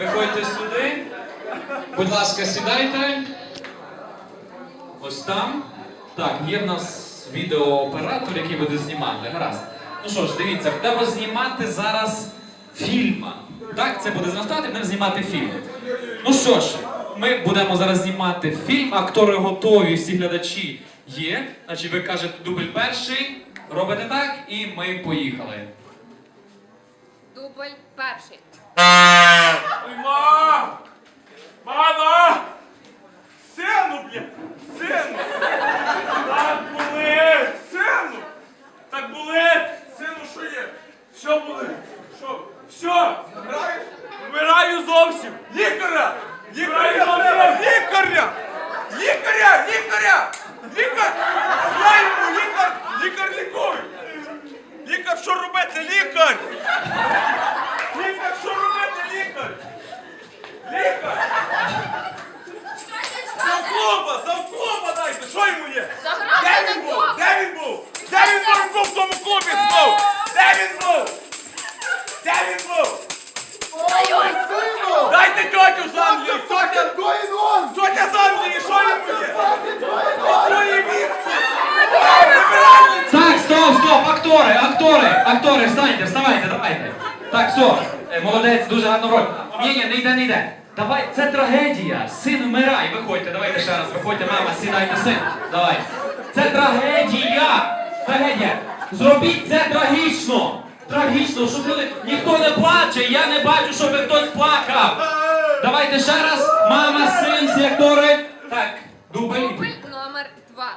Виходьте сюди. Будь ласка, сідайте. Ось там. Так, є в нас відеооператор, який буде знімати. Гаразд. Ну що ж, дивіться, будемо знімати зараз фільм. Так, це буде зростати, будемо знімати фільм. Ну що ж, ми будемо зараз знімати фільм, актори готові, всі глядачі є. Значить, ви кажете дубль перший, робите так, і ми поїхали. Дубль перший. Ой, мам! Мама! Сину, бля! Сину! Так болить! Сину! Так болить! Сину, що є? Що болить? Що? Все! Вмираєш? Вмираю зовсім! Лікаря! Лікаря! Лікаря! Лікаря! Лікаря! Лікар! Знаємо! Лікар! Лікар лікуй! Лікар, що робити? Лікар, актори, актори, встаньте, вставайте, давайте. Так, все, е, молодець, дуже гарно роль. Ні, ні, не йде, не йде. Давай, це трагедія. Син вмирає. Виходьте, давайте ще раз. Виходьте, мама, сідайте, син. Давай. Це трагедія. Трагедія. Зробіть це трагічно. Трагічно, щоб люди. Ніхто не плаче, я не бачу, щоб хтось плакав. Давайте ще раз. Мама, син, всі актори. Так, дубль. Дубль номер два.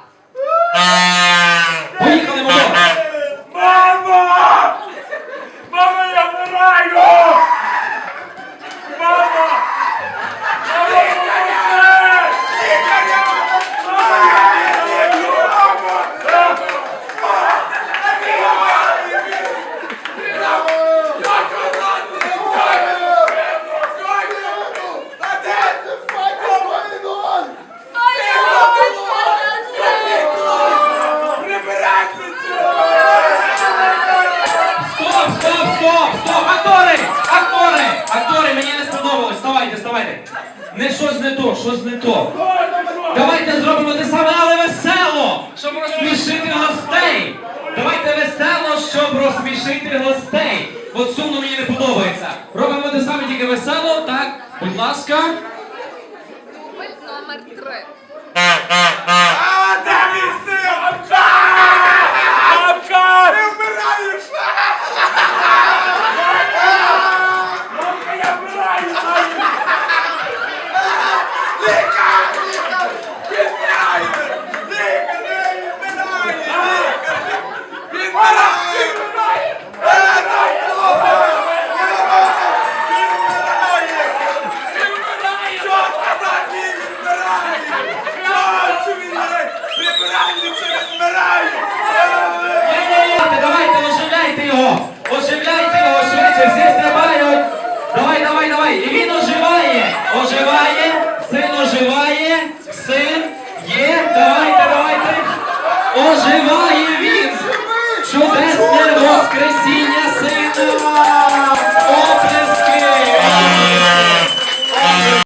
Не щось не то, щось не то. Давайте зробимо те саме, але весело, щоб розсмішити гостей. Давайте весело, щоб розсмішити гостей. От сумно мені не подобається. Робимо те саме, тільки весело. Так, будь ласка. Дубль номер три. Що він? Прибиральниця! Ні-ні-ні, Давайте, оживляйте його! Оживляйте його швидше, всі стрибають! Давай, давай, давай! І він оживає! Оживає! Син оживає! Син є! Давайте, давайте! Оживає він! Чудесне воскресіння сина!